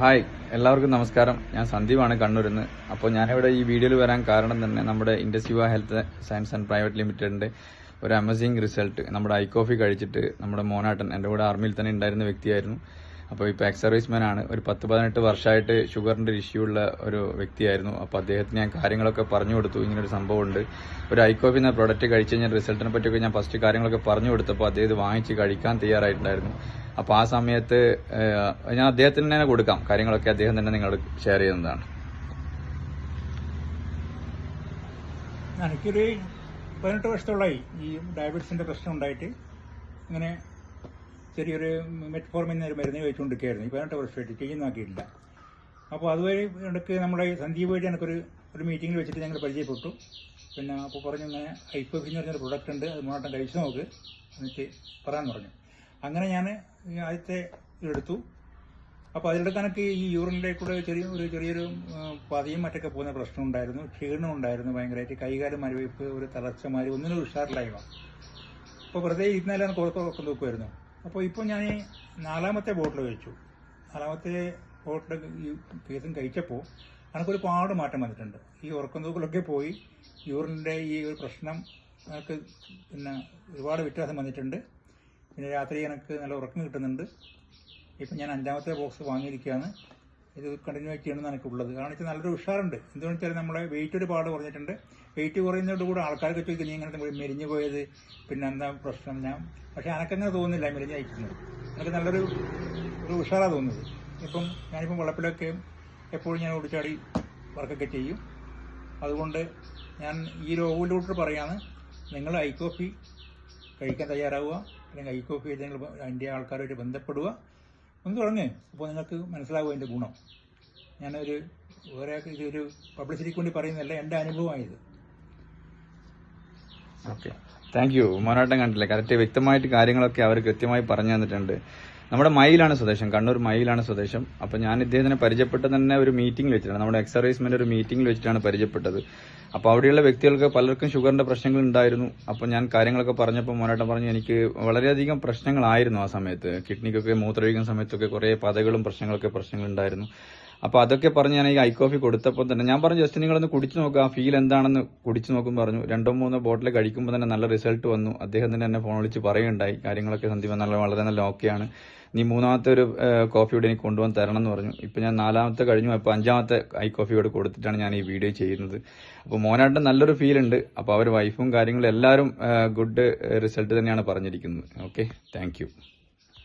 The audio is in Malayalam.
ഹായ് എല്ലാവർക്കും നമസ്കാരം. ഞാൻ സന്ദീപാണ് കണ്ണൂരിൽ നിന്ന് അപ്പോൾ ഞാനിവിടെ ഈ വീഡിയോയിൽ വരാൻ കാരണം തന്നെ നമ്മുടെ ഇൻഡസ്യുവ ഹെൽത്ത് സയൻസ് ആൻഡ് പ്രൈവറ്റ് ലിമിറ്റഡിന്റെ ഒരു അമേസിംഗ് റിസൾട്ട് നമ്മുടെ ഐ കോഫി കഴിച്ചിട്ട് നമ്മുടെ മോനാട്ടൻ എന്റെ കൂടെ ആർമിയിൽ തന്നെ ഉണ്ടായിരുന്ന വ്യക്തിയായിരുന്നു. അപ്പോൾ ഇപ്പോൾ എക്സ് സർവീസ്മാൻ ആണ് ഒരു പത്ത് പതിനെട്ട് വർഷമായിട്ട് ഷുഗറിന്റെ ഇഷ്യൂ ഉള്ള ഒരു വ്യക്തിയായിരുന്നു. അപ്പോൾ അദ്ദേഹത്തിന് ഞാൻ കാര്യങ്ങളൊക്കെ പറഞ്ഞു കൊടുത്തു. ഇങ്ങനെ ഒരു സംഭവമുണ്ട്. ഒരു ഐ കോഫി എന്ന പ്രോഡക്റ്റ് കഴിച്ച് കഴിഞ്ഞാൽ റിസൾട്ടിനെ പറ്റിയൊക്കെ ഞാൻ ഫസ്റ്റ് കാര്യങ്ങളൊക്കെ പറഞ്ഞു കൊടുത്തപ്പോൾ അദ്ദേഹം വാങ്ങിച്ച് കഴിക്കാൻ തയ്യാറായിട്ടുണ്ടായിരുന്നു. അപ്പോൾ ആ സമയത്ത് ഞാൻ അദ്ദേഹത്തിന് തന്നെ കൊടുക്കാം. കാര്യങ്ങളൊക്കെ അദ്ദേഹം തന്നെ നിങ്ങളോട് ഷെയർ ചെയ്യുന്നതാണ്. എനിക്കൊരു പതിനെട്ട് വർഷത്തോളമായി ഈ ഡയബറ്റീസിന്റെ പ്രശ്നം ഉണ്ടായിട്ട് ഇങ്ങനെ ചെറിയൊരു മെറ്റ്ഫോർമിൽ നിന്ന് ഒരു മരുന്ന് കഴിച്ചുകൊണ്ടിരിക്കുകയായിരുന്നു. ഈ പതിനെട്ട് വർഷമായിട്ട് ചെയ്യുന്നാക്കിയിട്ടില്ല അപ്പോൾ അതുവരെ ഇടയ്ക്ക് നമ്മുടെ സന്ദീപ് വഴി എനിക്കൊരു ഒരു മീറ്റിങ്ങിൽ വെച്ചിട്ട് ഞങ്ങൾ പരിചയപ്പെട്ടു. പിന്നെ അപ്പോൾ പറഞ്ഞു ഇങ്ങനെ ഐപ്പോഫി എന്ന് പറഞ്ഞൊരു പ്രൊഡക്റ്റ് ഉണ്ട് അത് മൂന്നാട്ടം കഴിച്ചു നോക്ക് എന്നിട്ട് പറയാൻ പറഞ്ഞു. അങ്ങനെ ഞാൻ ആദ്യത്തെ ഇതെടുത്തു അപ്പോൾ അതിലിടക്ക് എനിക്ക് ഈ യൂറിനിലെ കൂടെ ചെറിയ ഒരു ചെറിയൊരു പതിയും മറ്റൊക്കെ പോകുന്ന പ്രശ്നം ഉണ്ടായിരുന്നു. ക്ഷീണം ഉണ്ടായിരുന്നു ഭയങ്കരമായിട്ട്. കൈകാലം മരവിപ്പ് ഒരു തളർച്ചമാരി ഒന്നിനും ഉഷാറില്ലായ്മ. അപ്പോൾ വെറുതെ ഇരുന്നാലും എനിക്ക് ഉറക്കം തൂക്കുമായിരുന്നു അപ്പോൾ ഇപ്പോൾ ഞാൻ നാലാമത്തെ ബോട്ടിൽ കഴിച്ചു. നാലാമത്തെ ബോട്ടിൽ ഈ കേസും കഴിച്ചപ്പോൾ എനിക്കൊരു പാട് മാറ്റം വന്നിട്ടുണ്ട്. ഈ ഉറക്കം തൂക്കലൊക്കെ പോയി യൂറിന്റെ ഈ ഒരു പ്രശ്നം എനിക്ക് പിന്നെ ഒരുപാട് വ്യത്യാസം വന്നിട്ടുണ്ട്. പിന്നെ രാത്രി എനിക്ക് നല്ല ഉറക്കം കിട്ടുന്നുണ്ട്. ഇപ്പം ഞാൻ അഞ്ചാമത്തെ ബോക്സ് വാങ്ങിയിരിക്കുകയാണ്. ഇത് കണ്ടിന്യൂ ചെയ്യണമെന്നാണ് എനിക്കുള്ളത്. കാരണം വെച്ചാൽ നല്ലൊരു ഉഷാറുണ്ട്. എന്തുകൊണ്ട് വെച്ചാൽ നമ്മളെ വെയിറ്റ് ഒരുപാട് കുറഞ്ഞിട്ടുണ്ട്. വെയിറ്റ് കുറയുന്നതോടുകൂടി ആൾക്കാർക്ക് ചോദിക്കും നീ ഇങ്ങനെ മെലിഞ്ഞു പോയത് പിന്നെ എന്താ പ്രശ്നം ഞാൻ പക്ഷെ എനക്കങ്ങനെ തോന്നുന്നില്ല മെരിഞ്ഞയക്കുന്നത് എനിക്ക് നല്ലൊരു ഒരു ഉഷാറാണ് തോന്നുന്നത്. ഇപ്പം ഞാനിപ്പം വെള്ളപ്പിലൊക്കെ എപ്പോഴും ഞാൻ ഓടിച്ചാടി വർക്കൊക്കെ ചെയ്യും. അതുകൊണ്ട് ഞാൻ ഈ രോഗിലോട്ട് പറയുകയാണ് നിങ്ങൾ ഐ കോഫി കഴിക്കാൻ തയ്യാറാവുക. അല്ലെങ്കിൽ ഐ കോഫി നിങ്ങൾ അതിന്റെ ആൾക്കാരുമായിട്ട് ബന്ധപ്പെടുക. ഒന്ന് തുടങ്ങേ. അപ്പോൾ നിങ്ങൾക്ക് മനസ്സിലാവും അതിന്റെ ഗുണം. ഞാനൊരു വേറെ ഇതൊരു പബ്ലിസിറ്റിക്ക് വേണ്ടി പറയുന്നതല്ല എന്റെ അനുഭവമായത് ഓക്കെ താങ്ക് യു മോനാട്ടം കണ്ടില്ലേ? കറക്റ്റ് വ്യക്തമായിട്ട് കാര്യങ്ങളൊക്കെ അവർ കൃത്യമായി പറഞ്ഞു തന്നിട്ടുണ്ട്. നമ്മുടെ മയിലാണ് സ്വദേശം. കണ്ണൂർ മയിലാണ് സ്വദേശം. അപ്പൊ ഞാൻ ഇദ്ദേഹത്തിനെ പരിചയപ്പെട്ടത് തന്നെ ഒരു മീറ്റിംഗിൽ വെച്ചിട്ടാണ്. നമ്മുടെ എക്സ് ഒരു മീറ്റിംഗിൽ വെച്ചിട്ടാണ് പരിചയപ്പെട്ടത്. അപ്പൊ അവിടെയുള്ള വ്യക്തികൾക്ക് പലർക്കും ഷുഗറിന്റെ പ്രശ്നങ്ങൾ ഉണ്ടായിരുന്നു. അപ്പൊ ഞാൻ കാര്യങ്ങളൊക്കെ പറഞ്ഞപ്പോൾ മോനാട്ടം പറഞ്ഞു എനിക്ക് വളരെയധികം പ്രശ്നങ്ങളായിരുന്നു ആ സമയത്ത്. കിഡ്നിക്കൊക്കെ മൂത്രമൊഴിക്കുന്ന സമയത്തൊക്കെ കുറെ പതകളും പ്രശ്നങ്ങളൊക്കെ പ്രശ്നങ്ങൾ ഉണ്ടായിരുന്നു അപ്പൊ അതൊക്കെ പറഞ്ഞ് ഞാൻ ഈ ഐ കോഫി കൊടുത്തപ്പോൾ തന്നെ ഞാൻ പറഞ്ഞു ജസ്റ്റ് നിങ്ങളൊന്ന് കുടിച്ചു നോക്കുക ആ ഫീൽ എന്താണെന്ന് കുടിച്ചു നോക്കും പറഞ്ഞു. രണ്ടോ മൂന്നോ ബോട്ടിൽ കഴിക്കുമ്പോൾ തന്നെ നല്ല റിസൾട്ട് വന്നു. അദ്ദേഹം തന്നെ എന്നെ ഫോൺ വിളിച്ച് പറയുണ്ടായി കാര്യങ്ങളൊക്കെ സന്ദീപ് നല്ല വളരെ നല്ല ഓക്കെയാണ് നീ മൂന്നാമത്തെ ഒരു കോഫി കൂടി എനിക്ക് കൊണ്ടുവന്ന് തരണം എന്ന് പറഞ്ഞു. ഇപ്പൊ ഞാൻ നാലാമത്തെ കഴിഞ്ഞു. അപ്പോൾ അഞ്ചാമത്തെ ഐ കോഫി കൂടെ കൊടുത്തിട്ടാണ് ഞാൻ ഈ വീഡിയോ ചെയ്യുന്നത്. അപ്പോൾ മോനായിട്ട് നല്ലൊരു ഫീൽ ഉണ്ട്. അപ്പോൾ അവർ വൈഫും കാര്യങ്ങളും എല്ലാവരും ഗുഡ് റിസൾട്ട് തന്നെയാണ് പറഞ്ഞിരിക്കുന്നത്. Okay thank